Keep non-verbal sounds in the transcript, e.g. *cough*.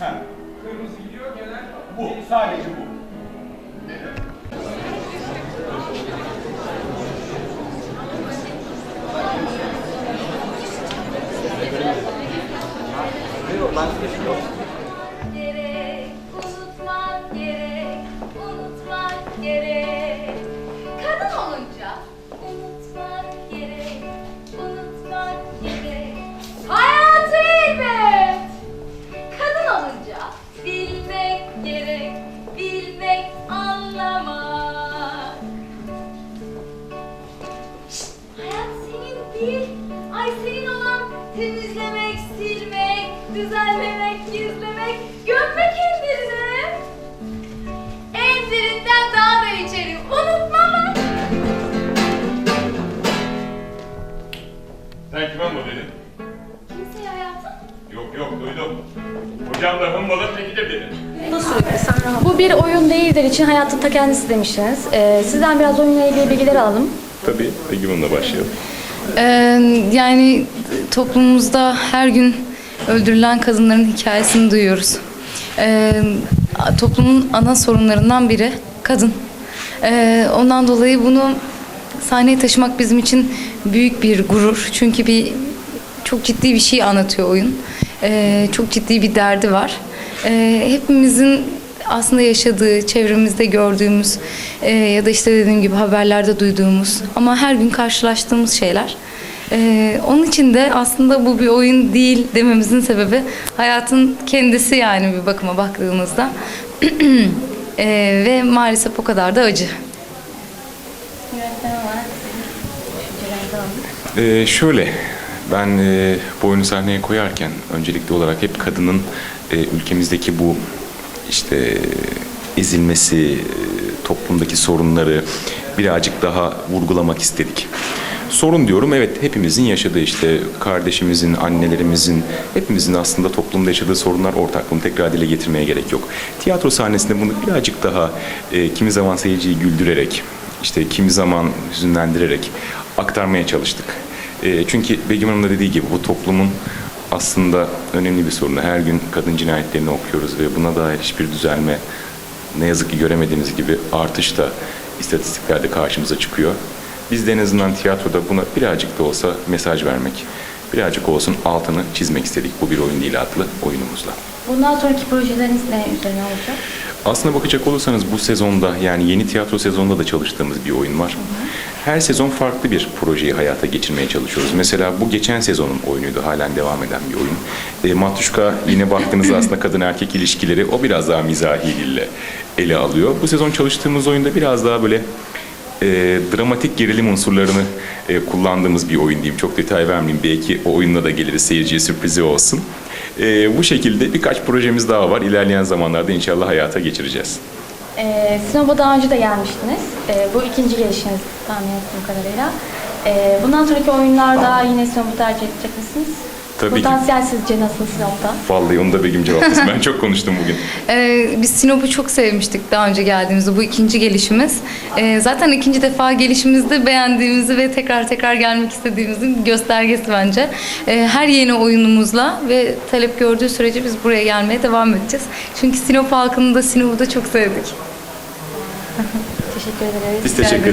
Ha. Kırmızı gidiyor gelen Bu. Sadece bu. gerek, unutmak gerek, unutmak gerek. Kadın olunca temizlemek, silmek, düzenlemek, gizlemek, gömmek ellerine. En derinden daha da içeri unutmamak. Sen kime mı dedin? Kimseye hayatım. Yok yok duydum. Hocam da hımbalın tekidir dedi. Bu bir oyun değildir için hayatın ta kendisi demiştiniz. Ee, sizden biraz oyunla ilgili bilgiler alalım. Tabii. Begüm'ünle başlayalım. Ee, yani toplumumuzda her gün öldürülen kadınların hikayesini duyuyoruz. Ee, toplumun ana sorunlarından biri kadın. Ee, ondan dolayı bunu sahneye taşımak bizim için büyük bir gurur. Çünkü bir çok ciddi bir şey anlatıyor oyun. Çok ciddi bir derdi var. Hepimizin aslında yaşadığı, çevremizde gördüğümüz e, ya da işte dediğim gibi haberlerde duyduğumuz ama her gün karşılaştığımız şeyler. Ee, onun için de aslında bu bir oyun değil dememizin sebebi hayatın kendisi yani bir bakıma baktığımızda. Ee, *clears throat* ve maalesef o kadar da acı. Ee, şöyle, ben e, bu oyunu sahneye koyarken öncelikli olarak hep kadının e, ülkemizdeki bu işte ezilmesi, e, toplumdaki sorunları birazcık daha vurgulamak istedik. Sorun diyorum evet hepimizin yaşadığı işte kardeşimizin, annelerimizin, hepimizin aslında toplumda yaşadığı sorunlar ortak. Bunu tekrar dile getirmeye gerek yok. Tiyatro sahnesinde bunu birazcık daha e, kimi zaman seyirciyi güldürerek, işte kimi zaman hüzünlendirerek aktarmaya çalıştık. E, çünkü Begüm Hanım da dediği gibi bu toplumun aslında önemli bir sorunu. Her gün kadın cinayetlerini okuyoruz ve buna dair hiçbir düzelme ne yazık ki göremediğimiz gibi artış da istatistiklerde karşımıza çıkıyor. Biz de en azından tiyatroda buna birazcık da olsa mesaj vermek, birazcık olsun altını çizmek istedik bu bir oyun değil adlı oyunumuzla. Bundan sonraki projeleriniz ne üzerine olacak? Aslına bakacak olursanız bu sezonda yani yeni tiyatro sezonunda da çalıştığımız bir oyun var. Her sezon farklı bir projeyi hayata geçirmeye çalışıyoruz. Mesela bu geçen sezonun oyunuydu, halen devam eden bir oyun. E, Matruşka yine baktığınızda aslında kadın erkek ilişkileri o biraz daha mizahi dille ele alıyor. Bu sezon çalıştığımız oyunda biraz daha böyle e, dramatik gerilim unsurlarını e, kullandığımız bir oyun diyeyim. Çok detay vermeyeyim. Belki o oyunla da geliriz. Seyirciye sürprizi olsun. E, bu şekilde birkaç projemiz daha var. İlerleyen zamanlarda inşallah hayata geçireceğiz. Ee, Sinop'a daha önce de gelmiştiniz. Ee, bu ikinci gelişiniz tahmin ettiğim kadarıyla. Ee, bundan sonraki oyunlarda yine Sinop'u tercih edecek misiniz? Tabii ki. Potansiyel sizce nasıl Sinop'ta? Vallahi onu da Begüm cevaplasın. Ben çok konuştum bugün. *laughs* Ee, biz Sinop'u çok sevmiştik daha önce geldiğimizde. Bu ikinci gelişimiz. Ee, zaten ikinci defa gelişimizde beğendiğimizi ve tekrar tekrar gelmek istediğimizin göstergesi bence. Ee, her yeni oyunumuzla ve talep gördüğü sürece biz buraya gelmeye devam edeceğiz. Çünkü Sinop halkını da Sinop'u da çok sevdik. Teşekkür ederiz. Biz teşekkür